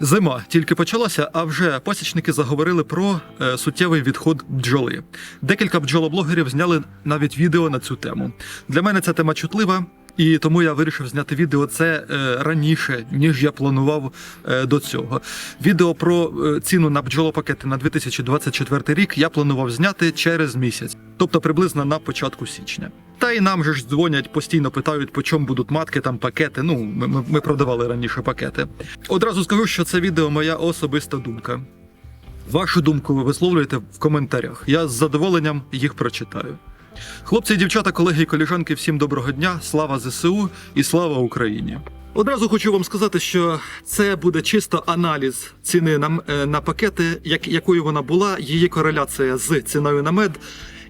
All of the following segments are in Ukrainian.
Зима тільки почалася, а вже пасічники заговорили про е, суттєвий відход бджоли. Декілька бджолоблогерів зняли навіть відео на цю тему. Для мене ця тема чутлива, і тому я вирішив зняти відео це е, раніше, ніж я планував е, до цього. Відео про е, ціну на бджолопакети на 2024 рік я планував зняти через місяць, тобто приблизно на початку січня. Та й нам же ж дзвонять, постійно питають, по чому будуть матки, там пакети. Ну, ми, ми, ми продавали раніше пакети. Одразу скажу, що це відео моя особиста думка. Вашу думку ви висловлюєте в коментарях. Я з задоволенням їх прочитаю. Хлопці дівчата, колеги і коліжанки, всім доброго дня, слава ЗСУ і слава Україні. Одразу хочу вам сказати, що це буде чисто аналіз ціни на, е, на пакети, як, якою вона була, її кореляція з ціною на мед.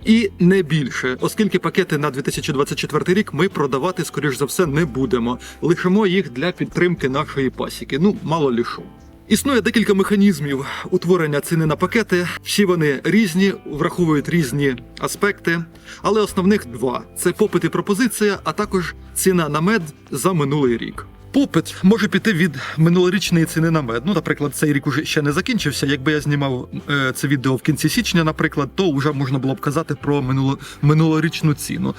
І не більше, оскільки пакети на 2024 рік ми продавати, скоріш за все, не будемо. Лишимо їх для підтримки нашої пасіки. Ну, мало лі що. Існує декілька механізмів утворення ціни на пакети. Всі вони різні, враховують різні аспекти, але основних два: це попит і пропозиція, а також ціна на мед за минулий рік. Попит може піти від минулорічної ціни на мед. Ну, наприклад, цей рік уже ще не закінчився. Якби я знімав е, це відео в кінці січня, наприклад, то вже можна було б казати про минуло, минулорічну ціну.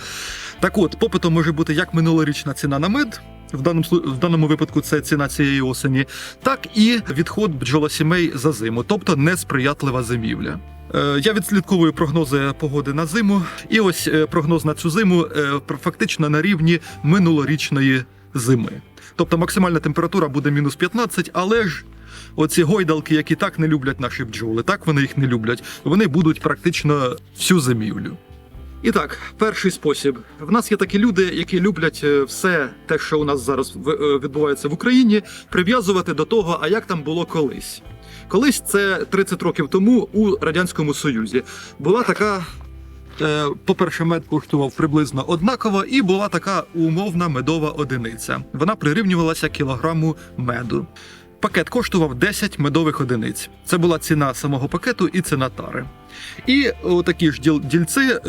Так от, попитом може бути як минулорічна ціна на мед. В даному в даному випадку це ціна цієї осені, так і відход бджолосімей за зиму, тобто несприятлива зимівля. Е, Я відслідковую прогнози погоди на зиму, і ось е, прогноз на цю зиму е, фактично на рівні минулорічної зими. Тобто максимальна температура буде мінус 15, але ж оці гойдалки, які так не люблять наші бджоли, так вони їх не люблять, вони будуть практично всю зимівлю. І так, перший спосіб. В нас є такі люди, які люблять е, все те, що у нас зараз е, відбувається в Україні, прив'язувати до того, а як там було колись. Колись це 30 років тому у Радянському Союзі була така. е, По-перше, мед коштував приблизно однаково, і була така умовна медова одиниця. Вона прирівнювалася кілограму меду. Пакет коштував 10 медових одиниць. Це була ціна самого пакету і ціна тари. І такі ж діл- дільці е,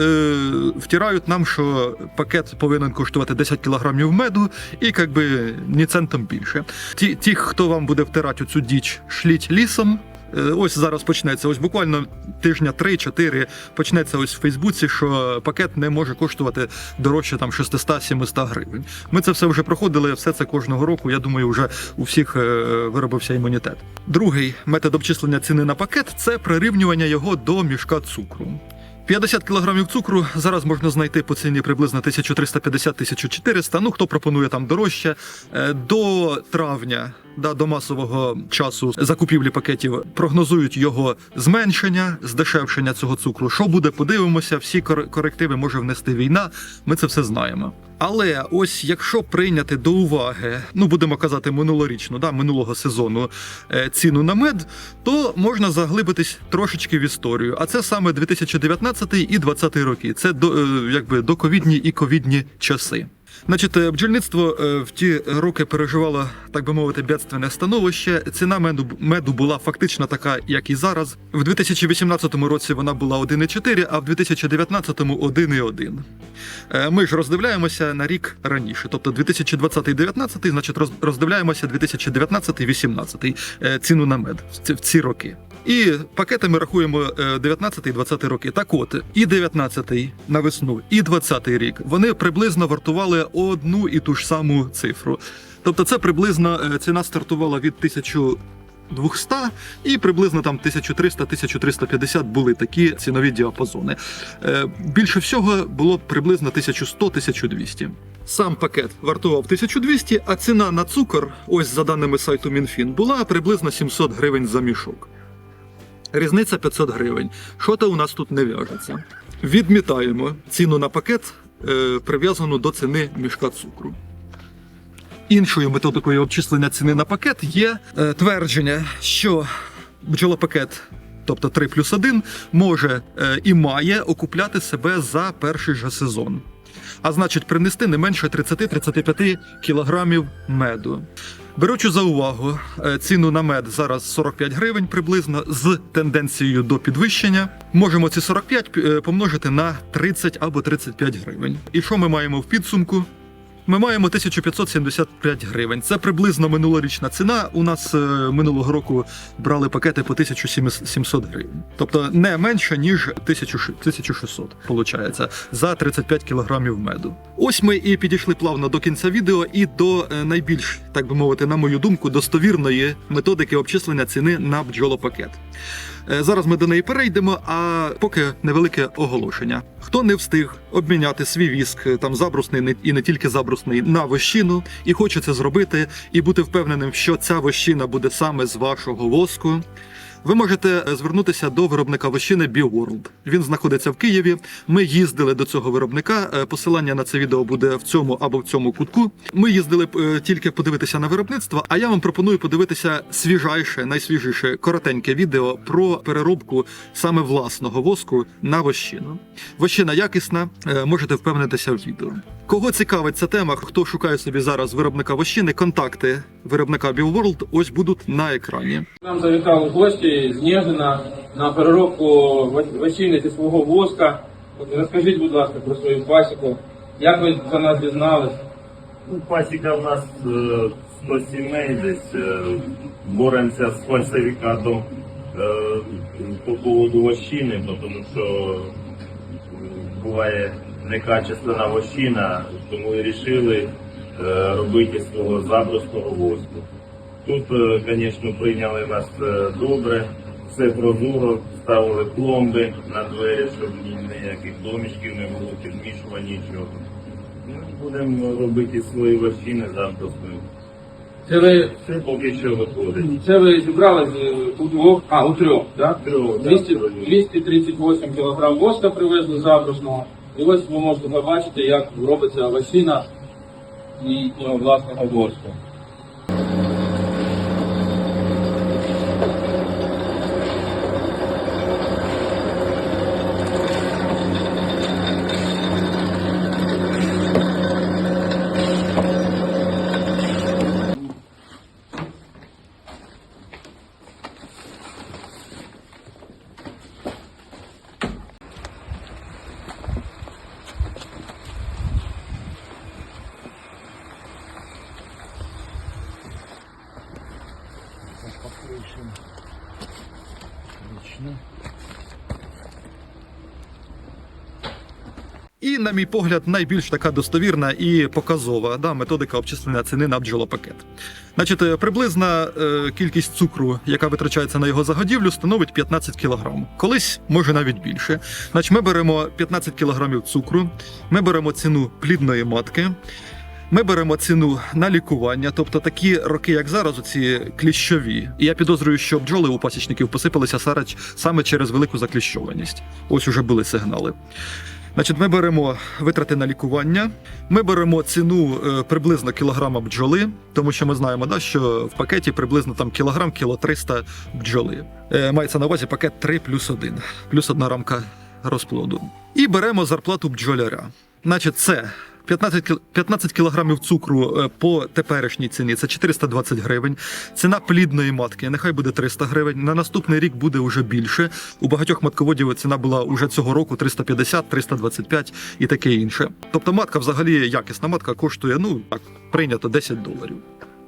втирають нам, що пакет повинен коштувати 10 кілограмів меду, і якби ні центом більше. Ті, ті, хто вам буде втирати цю діч, шліть лісом. Е, Ось зараз почнеться, ось буквально тижня 3-4 почнеться ось в Фейсбуці, що пакет не може коштувати дорожче там 600-700 гривень. Ми це все вже проходили, все це кожного року. Я думаю, вже у всіх е, виробився імунітет. Другий метод обчислення ціни на пакет це прирівнювання його до мішка цукру. 50 кілограмів цукру зараз можна знайти по ціні приблизно 1350-1400. Ну хто пропонує там дорожче. Е, До травня, да, до масового часу закупівлі пакетів прогнозують його зменшення, здешевшення цього цукру. Що буде, подивимося. Всі кор- корективи може внести війна. Ми це все знаємо. Але ось якщо прийняти до уваги, ну будемо казати минулорічну, да, минулого сезону е, ціну на мед, то можна заглибитись трошечки в історію. А це саме 2019 і 2020 роки. Це до е, якби доковідні і ковідні часи. Значить, е, бджільництво е, в ті роки переживало, так би мовити, бедственне становище. Ціна меду, меду була фактично така, як і зараз. В 2018 році вона була 1,4, а в 2019 1,1. Е, Ми ж роздивляємося на рік раніше, тобто 2020-2019, значить роз- роздивляємося 2019-2018 е, ціну на мед в ці, роки. І пакетами рахуємо е, 19 і 20 роки. Так от, і 19 на весну, і 20 рік вони приблизно вартували одну і ту ж саму цифру. Тобто, це приблизно е, ціна стартувала від 1200 і приблизно там 1300-1350 були такі цінові діапазони. Е, Більше всього було приблизно 1100-1200. Сам пакет вартував 1200, а ціна на цукор, ось за даними сайту Мінфін, була приблизно 700 гривень за мішок. Різниця 500 гривень. Що то у нас тут не в'яжеться. Відмітаємо ціну на пакет, е, прив'язану до ціни мішка цукру. Іншою методикою обчислення ціни на пакет є е, твердження, що бджолопакет, тобто 3 плюс 1, може е, і має окупляти себе за перший же сезон. А значить, принести не менше 30-35 кілограмів меду. Беручи за увагу е, ціну на мед зараз 45 гривень приблизно з тенденцією до підвищення, можемо ці 45 е, помножити на 30 або 35 гривень. І що ми маємо в підсумку? Ми маємо 1575 гривень. Це приблизно минулорічна ціна. У нас е, минулого року брали пакети по 1700 гривень. Тобто не менше, ніж 1000 1600, виходить, за 35 кілограмів меду. Ось ми і підійшли плавно до кінця відео і до е, найбільш, так би мовити, на мою думку, достовірної методики обчислення ціни на бджолопакет. Е, Зараз ми до неї перейдемо, а поки невелике оголошення. Хто не встиг обміняти свій віск, е, там забрусний і не тільки забрусний, на вощину, і хоче це зробити, і бути впевненим, що ця вощина буде саме з вашого воску. Ви можете е, звернутися до виробника вощини BioWorld. Він знаходиться в Києві. Ми їздили до цього виробника. Е, Посилання на це відео буде в цьому або в цьому кутку. Ми їздили е, тільки подивитися на виробництво. А я вам пропоную подивитися свіжайше, найсвіжіше, коротеньке відео про переробку саме власного воску на вощину. Вощина якісна, можете впевнитися в відео. Кого цікавить ця тема, хто шукає собі зараз виробника вощини, контакти виробника BioWorld ось будуть на екрані. Нам завітали гості з Нєжина на переробку вощини зі свого воска. Розкажіть, будь ласка, про свою пасіку. Як ви за нас дізнались? Ну, пасіка в нас е, 100 сімей, десь е, боремося з фальсифікатом е, по поводу вощини, тому що е, буває некачественна вощина, тому і вирішили е, робити з свого забросного воску. Тут, е, звісно, прийняли нас е, добре, все прозоро, ставили пломби на двері, щоб ніяких домішків не було, підмішування нічого. Ну, Будемо робити свої вершини завтра. Це ви, Це поки що виходить. це ви зібрали з- у двох, а у трьох, так? Трьох, да, 200, трьох. 238 кг воска привезли забрусного. І ось ви можете побачити, як робиться вощина і їхнього власного воску. І, на мій погляд, найбільш така достовірна і показова да, методика обчислення ціни на бджолопакет. Значить, е, приблизна е, кількість цукру, яка витрачається на його загодівлю, становить 15 кг. Колись може навіть більше. Значить, ми беремо 15 кг цукру, ми беремо ціну плідної матки. Ми беремо ціну на лікування, тобто такі роки, як зараз, оці кліщові. І я підозрюю, що бджоли у пасічників посипалися сарач саме через велику закліщованість. Ось уже були сигнали. Значить, ми беремо витрати на лікування, ми беремо ціну е, приблизно кілограма бджоли, тому що ми знаємо, да, що в пакеті приблизно там кілограм, кіло 300 бджоли. Е, мається на увазі пакет 3 плюс 1, плюс одна рамка розплоду. І беремо зарплату бджоляра. Значить, це 15, кіл- 15 кілограмів цукру е, по теперішній ціні це 420 гривень. Ціна плідної матки нехай буде 300 гривень. На наступний рік буде вже більше. У багатьох матководів ціна була уже цього року 350, 325 і таке інше. Тобто матка взагалі якісна матка коштує, ну так, прийнято 10 доларів.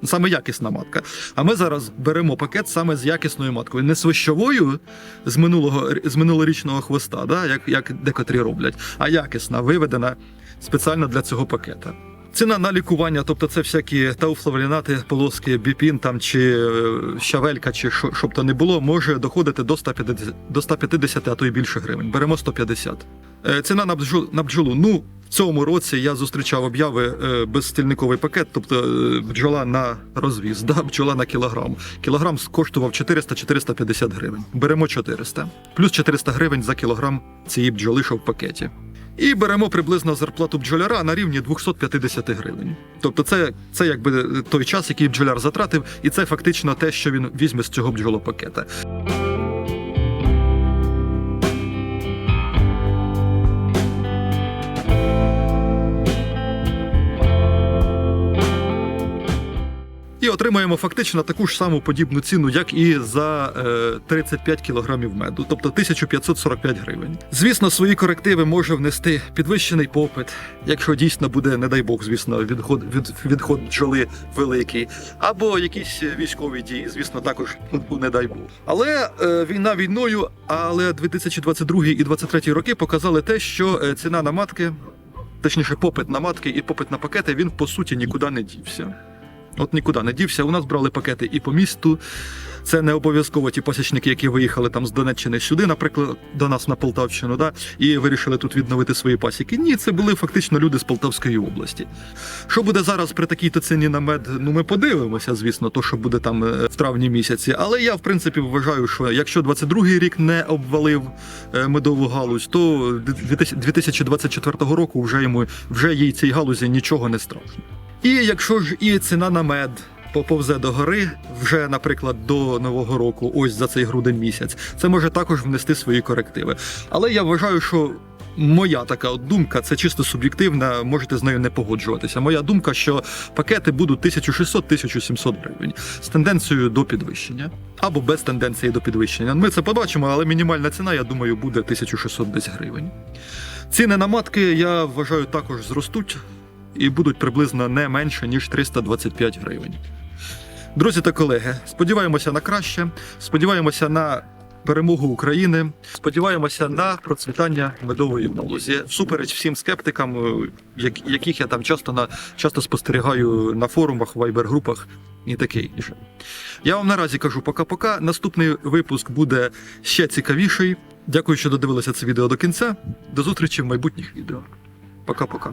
Саме якісна матка. А ми зараз беремо пакет саме з якісною маткою, не свищовою з минулого з минулорічного хвоста, да, як, як декотрі роблять, а якісна, виведена спеціально для цього пакета. Ціна на лікування, тобто це всякі тауфлавлінати, полоски, біпін там чи е, щавелька, чи що, щоб то не було, може доходити до 150, до 150, а то й більше гривень. Беремо 150. Е, Ціна на бджолу, на бджолу. Ну, в цьому році я зустрічав обяви е, безстільниковий пакет, тобто бджола на розвіз, да, бджола на кілограм. Кілограм коштував 400-450 гривень. Беремо 400. Плюс 400 гривень за кілограм цієї бджоли, що в пакеті. І беремо приблизно зарплату бджоляра на рівні 250 гривень. Тобто, це, це якби той час, який бджоляр затратив, і це фактично те, що він візьме з цього бджолопакета. Отримаємо фактично таку ж саму подібну ціну, як і за е, 35 кілограмів меду, тобто 1545 гривень. Звісно, свої корективи може внести підвищений попит, якщо дійсно буде, не дай Бог, звісно, відход від відход бджоли великий, або якісь військові дії, звісно, також ну, не дай Бог. Але е, війна війною, але 2022 і 2023 роки показали те, що е, ціна на матки, точніше, попит на матки і попит на пакети, він по суті нікуди не дівся. От нікуди не дівся. У нас брали пакети і по місту. Це не обов'язково ті посічники, які виїхали там з Донеччини сюди, наприклад, до нас на Полтавщину, да, і вирішили тут відновити свої пасіки. Ні, це були фактично люди з Полтавської області. Що буде зараз при такій-то ціні на мед? Ну ми подивимося, звісно, то що буде там е, в травні місяці. Але я в принципі вважаю, що якщо 22-й рік не обвалив е, медову галузь, то 2024 року вже йому вже їй цій галузі нічого не страшно. І якщо ж і ціна на мед поповзе до гори вже, наприклад, до нового року, ось за цей грудень місяць, це може також внести свої корективи. Але я вважаю, що. Моя така думка, це чисто суб'єктивна, можете з нею не погоджуватися. Моя думка, що пакети будуть 1600-1700 гривень з тенденцією до підвищення або без тенденції до підвищення. Ми це побачимо, але мінімальна ціна, я думаю, буде 1600 десь гривень. Ціни на матки, я вважаю, також зростуть і будуть приблизно не менше, ніж 325 гривень. Друзі та колеги, сподіваємося на краще, сподіваємося на перемогу України, сподіваємося на процвітання медової галузі. Всупереч всім скептикам, е, яких я там часто на часто спостерігаю на форумах, вайбер-групах і таке інше. Я вам наразі кажу пока-пока. Наступний випуск буде ще цікавіший. Дякую, що додивилися це відео до кінця. До зустрічі в майбутніх відео. Пока-пока.